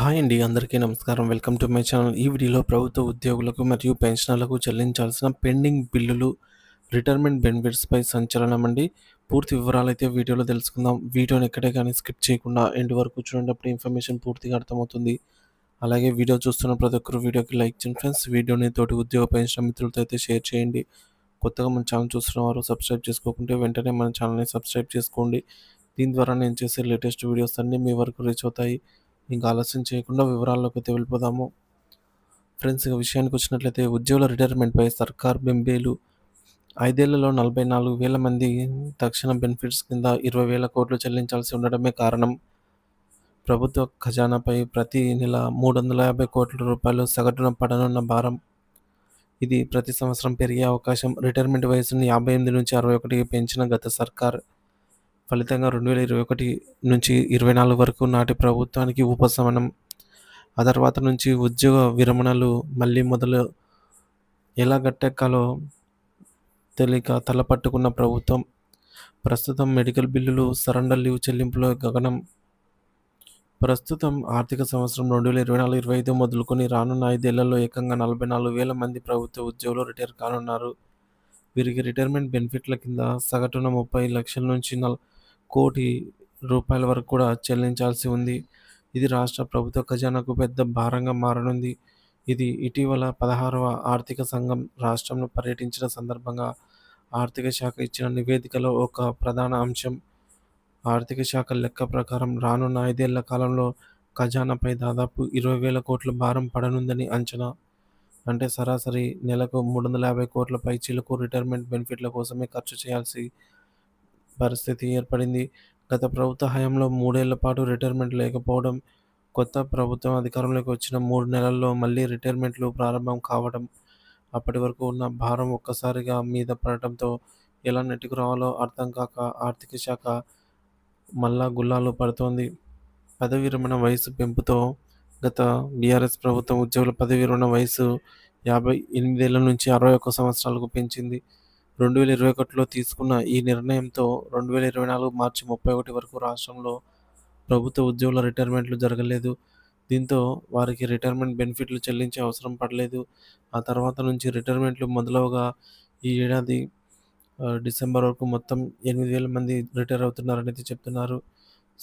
Hi అండి అందరికీ నమస్కారం. Welcome to my channel. ఈ వీడియోలో ప్రభుత్వ ఉద్యోగులకు మరియు పెన్షనర్లకు చెల్లించాల్సిన పెండింగ్ బిల్లులు రిటైర్మెంట్ బెనిఫిట్స్పై సంచలనం అండి. పూర్తి వివరాలు అయితే వీడియోలో తెలుసుకుందాం. వీడియోని ఎక్కడే కానీ స్కిప్ చేయకుండా ఎండ్ వరకు చూడేటప్పుడు ఇన్ఫర్మేషన్ పూర్తిగా అర్థమవుతుంది. అలాగే వీడియో చూస్తున్న ప్రతి ఒక్కరు వీడియోకి లైక్ చేయండి ఫ్రెండ్స్. వీడియోని తోటి ఉద్యోగ పెన్షన్ మిత్రులతో అయితే షేర్ చేయండి. కొత్తగా మన ఛానల్ చూస్తున్న వారు సబ్స్క్రైబ్ చేసుకోకుంటే వెంటనే మన ఛానల్ని సబ్స్క్రైబ్ చేసుకోండి. దీని ద్వారా నేను చేసే లేటెస్ట్ వీడియోస్ అన్నీ మీ వరకు రీచ్ అవుతాయి. ఇంకా ఆలస్యం చేయకుండా వివరాల్లోకి అయితే వెళ్ళిపోదాము. ఫ్రెండ్స్ ఇక విషయానికి వచ్చినట్లయితే ఉద్యోగుల రిటైర్మెంట్పై సర్కార్ బెంబేలు ఐదేళ్ళలో నలభై నాలుగు వేల మంది తక్షణ బెనిఫిట్స్ కింద ఇరవై వేల కోట్లు చెల్లించాల్సి ఉండడమే కారణం. ప్రభుత్వ ఖజానాపై ప్రతి నెల మూడు వందల యాభై కోట్ల రూపాయలు సగటున పడనున్న భారం. ఇది ప్రతి సంవత్సరం పెరిగే అవకాశం. రిటైర్మెంట్ వయసును యాభై ఎనిమిది నుంచి అరవై ఒకటికి పెంచిన గత సర్కార్ ఫలితంగా రెండు వేల ఇరవై ఒకటి నుంచి ఇరవై నాలుగు వరకు నాటి ప్రభుత్వానికి ఉపశమనం. ఆ తర్వాత నుంచి ఉద్యోగ విరమణలు మళ్ళీ మొదలు ఎలా గట్టెక్కాలో తెలియక తలపట్టుకున్న ప్రభుత్వం. ప్రస్తుతం మెడికల్ బిల్లులు సరెండర్ లీవ్ చెల్లింపులో గగనం. ప్రస్తుతం ఆర్థిక సంవత్సరం రెండు వేల ఇరవై నాలుగు ఇరవై ఐదు మొదలుకొని రానున్న ఐదేళ్ళలో ఏకంగా నలభై నాలుగు వేల మంది ప్రభుత్వ ఉద్యోగులు రిటైర్ కానున్నారు. వీరికి రిటైర్మెంట్ బెనిఫిట్ల కింద సగటున ముప్పై లక్షల నుంచి నల్ కోటి రూపాయల వరకు కూడా చెల్లించాల్సి ఉంది. ఇది రాష్ట్ర ప్రభుత్వ ఖజానాకు పెద్ద భారంగా మారనుంది. ఇది ఇటీవల పదహారవ ఆర్థిక సంఘం రాష్ట్రంలో పర్యటించిన సందర్భంగా ఆర్థిక శాఖ ఇచ్చిన నివేదికలో ఒక ప్రధాన అంశం. ఆర్థిక శాఖ లెక్క ప్రకారం రానున్న ఐదేళ్ళ కాలంలో ఖజానాపై దాదాపు ఇరవై వేల కోట్ల భారం పడనుందని అంచనా. అంటే సరాసరి నెలకు మూడు వందల యాభై కోట్ల పైచీలకు రిటైర్మెంట్ బెనిఫిట్ల కోసమే ఖర్చు చేయాల్సి పరిస్థితి ఏర్పడింది. గత ప్రభుత్వ హయాంలో మూడేళ్ళ పాటు రిటైర్మెంట్ లేకపోవడం కొత్త ప్రభుత్వం అధికారంలోకి వచ్చిన మూడు నెలల్లో మళ్ళీ రిటైర్మెంట్లు ప్రారంభం కావడం అప్పటి వరకు ఉన్న భారం ఒక్కసారిగా మీద పడటంతో ఎలా నెట్టుకు రావాలో అర్థం కాక ఆర్థిక శాఖ మళ్ళా గుల్లాలు పడుతోంది. పదవి విరమణ వయసు పెంపుతో గత బీఆర్ఎస్ ప్రభుత్వం ఉద్యోగుల పదవి విరమణ వయసు యాభై ఎనిమిదేళ్ళ నుంచి అరవై ఒక్క సంవత్సరాలకు పెంచింది. రెండు వేల ఇరవై ఒకటిలో తీసుకున్న ఈ నిర్ణయంతో రెండు వేల ఇరవై నాలుగు మార్చి ముప్పై ఒకటి వరకు రాష్ట్రంలో ప్రభుత్వ ఉద్యోగుల రిటైర్మెంట్లు జరగలేదు. దీంతో వారికి రిటైర్మెంట్ బెనిఫిట్లు చెల్లించే అవసరం పడలేదు. ఆ తర్వాత నుంచి రిటైర్మెంట్లు మొదలవగా ఈ ఏడాది డిసెంబర్ వరకు మొత్తం ఎనిమిది వేల మంది రిటైర్ అవుతున్నారనేది చెప్తున్నారు.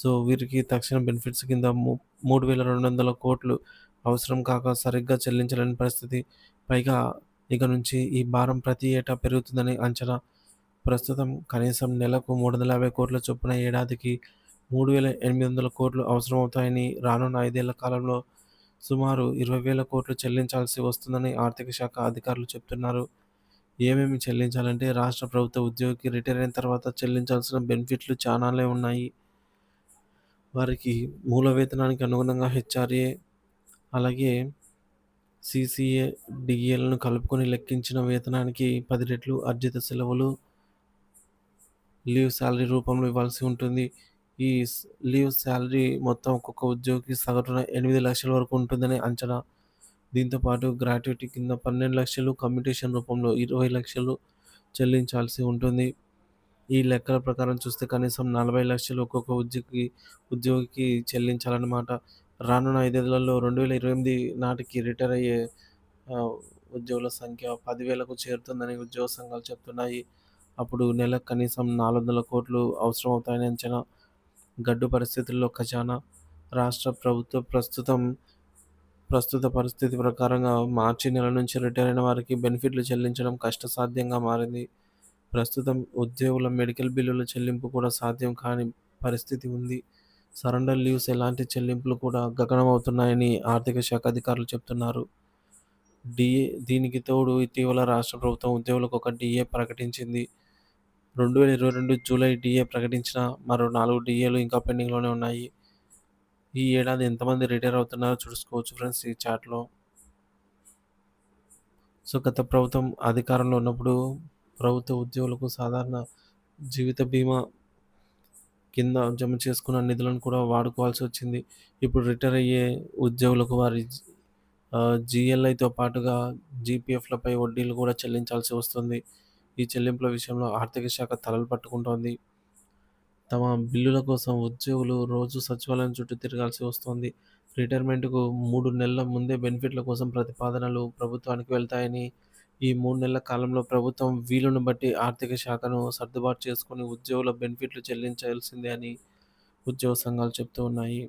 సో వీరికి తక్షణ బెనిఫిట్స్ కింద మూడు వేల రెండు వందల కోట్లు అవసరం కాక సరిగ్గా చెల్లించలేని పరిస్థితి. పైగా ఇక నుంచి ఈ భారం ప్రతి ఏటా పెరుగుతుందని అంచనా. ప్రస్తుతం కనీసం నెలకు మూడు వందల యాభై కోట్ల చొప్పున ఏడాదికి మూడు వేల ఎనిమిది వందల కోట్లు అవసరమవుతాయని రానున్న ఐదేళ్ళ కాలంలో సుమారు ఇరవై వేల కోట్లు చెల్లించాల్సి వస్తుందని ఆర్థిక శాఖ అధికారులు చెప్తున్నారు. ఏమేమి చెల్లించాలంటే రాష్ట్ర ప్రభుత్వ ఉద్యోగికి రిటైర్ అయిన తర్వాత చెల్లించాల్సిన బెనిఫిట్లు చాలానే ఉన్నాయి. వారికి మూల వేతనానికి అనుగుణంగా హెచ్ఆర్ఏ అలాగే సిసిఏ డిఏలను కలుపుకొని లెక్కించిన వేతనానికి పది రెట్లు అర్జిత సెలవులు లీవ్ శాలరీ రూపంలో ఇవ్వాల్సి ఉంటుంది. ఈ లీవ్ శాలరీ మొత్తం ఒక్కొక్క ఉద్యోగికి సగటున ఎనిమిది లక్షల వరకు ఉంటుందని అంచనా. దీంతో పాటు గ్రాట్యుటీ కింద పన్నెండు లక్షలు కమ్యూటేషన్ రూపంలో ఇరవై లక్షలు చెల్లించాల్సి ఉంటుంది. ఈ లెక్కల ప్రకారం చూస్తే కనీసం నలభై లక్షలు ఒక్కొక్క ఉద్యోగికి ఉద్యోగికి చెల్లించాలన్నమాట. రానున్న ఐదేళ్ళలో రెండు వేల ఇరవై ఎనిమిది నాటికి రిటైర్ అయ్యే ఉద్యోగుల సంఖ్య పదివేలకు చేరుతుందని ఉద్యోగ సంఘాలు చెప్తున్నాయి. అప్పుడు నెలకు కనీసం నాలుగు వందల కోట్లు అవసరం అవుతాయని అంచనా. గడ్డు పరిస్థితుల్లో ఖజానా. రాష్ట్ర ప్రభుత్వం ప్రస్తుతం ప్రస్తుత పరిస్థితి ప్రకారంగా మార్చి నెల నుంచి రిటైర్ అయిన వారికి బెనిఫిట్లు చెల్లించడం కష్టసాధ్యంగా మారింది. ప్రస్తుతం ఉద్యోగుల మెడికల్ బిల్లుల చెల్లింపు కూడా సాధ్యం కాని పరిస్థితి ఉంది. సరెండర్ లీవ్స్ ఎలాంటి చెల్లింపులు కూడా గగనమవుతున్నాయని ఆర్థిక శాఖ అధికారులు చెప్తున్నారు. డిఏ దీనికి తోడు ఇటీవల రాష్ట్ర ప్రభుత్వం ఉద్యోగులకు ఒక డిఏ ప్రకటించింది. రెండు వేల ఇరవై రెండు జూలై డిఏ ప్రకటించిన మరో నాలుగు డిఏలు ఇంకా పెండింగ్లోనే ఉన్నాయి. ఈ ఏడాది ఎంతమంది రిటైర్ అవుతున్నారో చూసుకోవచ్చు ఫ్రెండ్స్ ఈ చాట్లో. సో గత ప్రభుత్వం అధికారంలో ఉన్నప్పుడు ప్రభుత్వ ఉద్యోగులకు సాధారణ జీవిత బీమా కింద జమ చేసుకున్న నిధులను కూడా వాడుకోవాల్సి వచ్చింది. ఇప్పుడు రిటైర్ అయ్యే ఉద్యోగులకు వారి జిఎల్ఐతో పాటుగా జీపీఎఫ్లపై వడ్డీలు కూడా చెల్లించాల్సి వస్తుంది. ఈ చెల్లింపుల విషయంలో ఆర్థిక శాఖ తలలు పట్టుకుంటోంది. తమ బిల్లుల కోసం ఉద్యోగులు రోజు సచివాలయం చుట్టూ తిరగాల్సి వస్తోంది. రిటైర్మెంట్‌కు మూడు నెలల ముందే బెనిఫిట్ల కోసం ప్రతిపాదనలు ప్రభుత్వానికి వెళ్తాయని, ఈ మూడు నెలల కాలంలో ప్రభుత్వం వీలును బట్టి ఆర్థిక శాఖను సర్దుబాటు చేసుకుని ఉద్యోగుల బెనిఫిట్లు చెల్లించాల్సిందే అని ఉద్యోగ సంఘాలు చెబుతూ ఉన్నాయి.